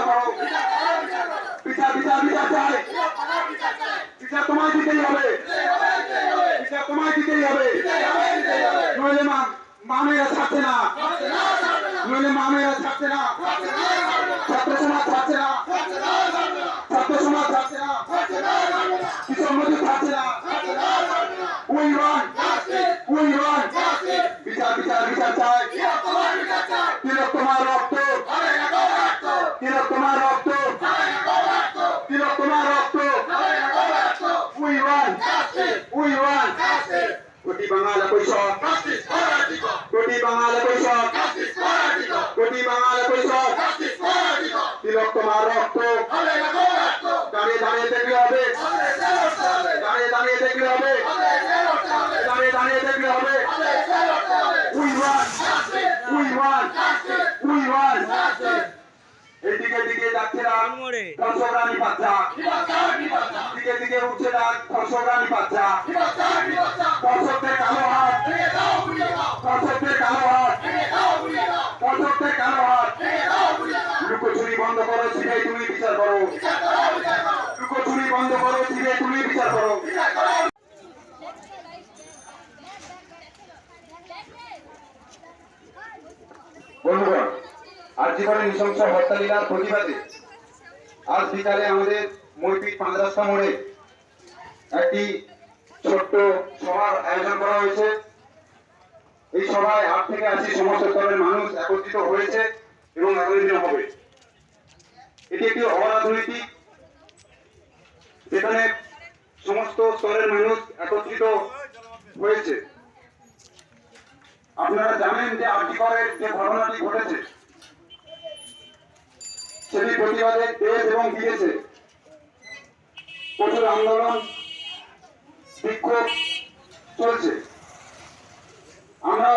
বিচার করো বিচার বিচার বিচার চাই বিচার তোমায় দিতেই হবে বিচার তোমায় দিতেই হবে নইলে মামেরা ছাড়ছে না নইলে মামেরা ছাড়ছে না ছাত্র সমাজ ছাড়ছে না ছাত্র সমাজ ছাড়ছে না কিশোর মজুর ছাড়ছে না উই ওয়ান উই ওয়ান বিচার বিচার বিচার চাই তিলক তোমার রক্ত তিলক তোমার রক্ত তিলক তোমার রক্ত উই ওয়ান উই ওয়ান কোটি বাঙাল কৈশোর কোটি বাঙাল কৈশোর কোটি বাঙাল কৈশোর তিলক তোমার রক্ত দাঁড়িয়ে দাঁড়িয়ে দেখলে হবে দাঁড়িয়ে দাঁড়িয়ে দেখলে হবে দাঁড়িয়ে দাঁড়িয়ে দেখলে হবে উই ওয়ান উই ওয়ান এদিকে দিকে যাচ্ছে না। বাচ্চা। দিকে দিকে উঠছে না। ধর্ষক বাচ্চা। ধর্ষকদের কালো হাত। ধর্ষকদের কালো হাত। ধর্ষকদের কালো হাত। লুকোচুরি বন্ধ করো সিবিআই তুমি বিচার করো। লুকোচুরি বন্ধ করো সিবিআই তুমি বিচার করো। বন্ধুগণ আজ নৃশংস হত্যালীলার প্রতিবাদে আজ বিকালে আমাদের মৈপিট পাঁচ রাস্তা মোড়ে একটি ছোট্ট সভার আয়োজন করা হয়েছে। এই সভায় আট থেকে আশি সমস্ত স্তরের মানুষ একত্রিত হয়েছে এবং আগামী দিনে হবে। এটি একটি অরাজনৈতিক যেখানে সমস্ত স্তরের মানুষ একত্রিত হয়েছে। আপনারা জানেন যে আর্টিকরের যে ঘটনাটি ঘটেছে সেটি প্রতিবাদে দেশ এবং বিদেশে প্রচুর আন্দোলন, বিক্ষোভ চলছে। আমরা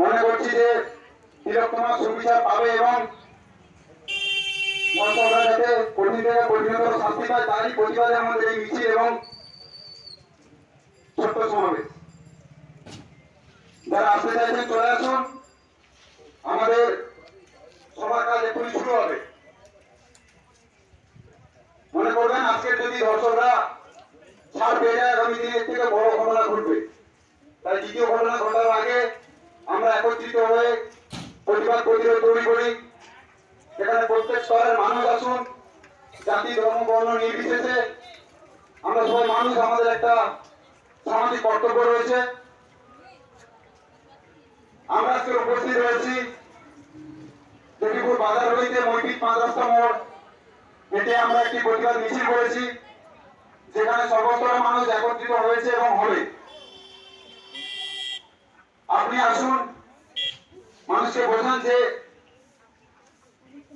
মনে করছি যে তিলোত্তমা সুবিচার পাবে এবং যাতে কঠিনতর শাস্তি পায়, তারই প্রতিবাদে আমাদের এই মিছিল এবং ছোট্ট সমাবেশ। যারা আসতে চাইছেন, চলে আসুন। আমাদের কাজ এখনই শুরু হবে। মনে করবেন আজকের যদি দর্শকরা ছাড় পেয়ে যায়, আগামী দিনের থেকে বড় ঘটনা ঘটবে। তাই দ্বিতীয় ঘটনা ঘটার আগে আমরা একত্রিত হয়ে প্রতিবাদ প্রতিরোধ তৈরি করি। যেখানে প্রত্যেক স্তরের মানুষ আসুন, জাতি, ধর্ম, বর্ণ নির্বিশেষে। আমরা সবাই মানুষ, আমাদের একটা সামাজিক কর্তব্য রয়েছে। আমরা আজকে উপস্থিত রয়েছি দেবীপুর বাজার মৈপিক পাঁচ রাস্তা মোড়, এতে আমরা একটি প্রতিবাদ মিছিল করেছি, যেখানে সর্বস্তরের মানুষ একত্রিত হয়েছে এবং হবে। আপনি আসুন, মানুষকে বোঝান যে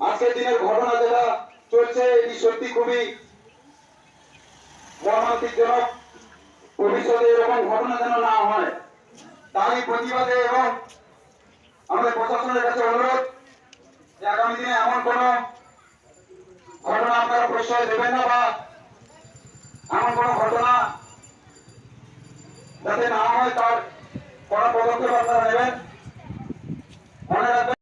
আজকের দিনের ঘটনা যেটা চলছে, এটি সত্যি খুবই মর্মান্তিকজনক। ভবিষ্যতে এরকম ঘটনা যেন না হয়, তারই প্রতিবাদে এবং আমাদের প্রশাসনের কাছে অনুরোধ যে আগামী দিনে এমন কোন আপনারা দেবেন না বা এমন কোন ঘটনা যাতে না হয় তার কড়া পদক্ষেপ আপনারা নেবেন।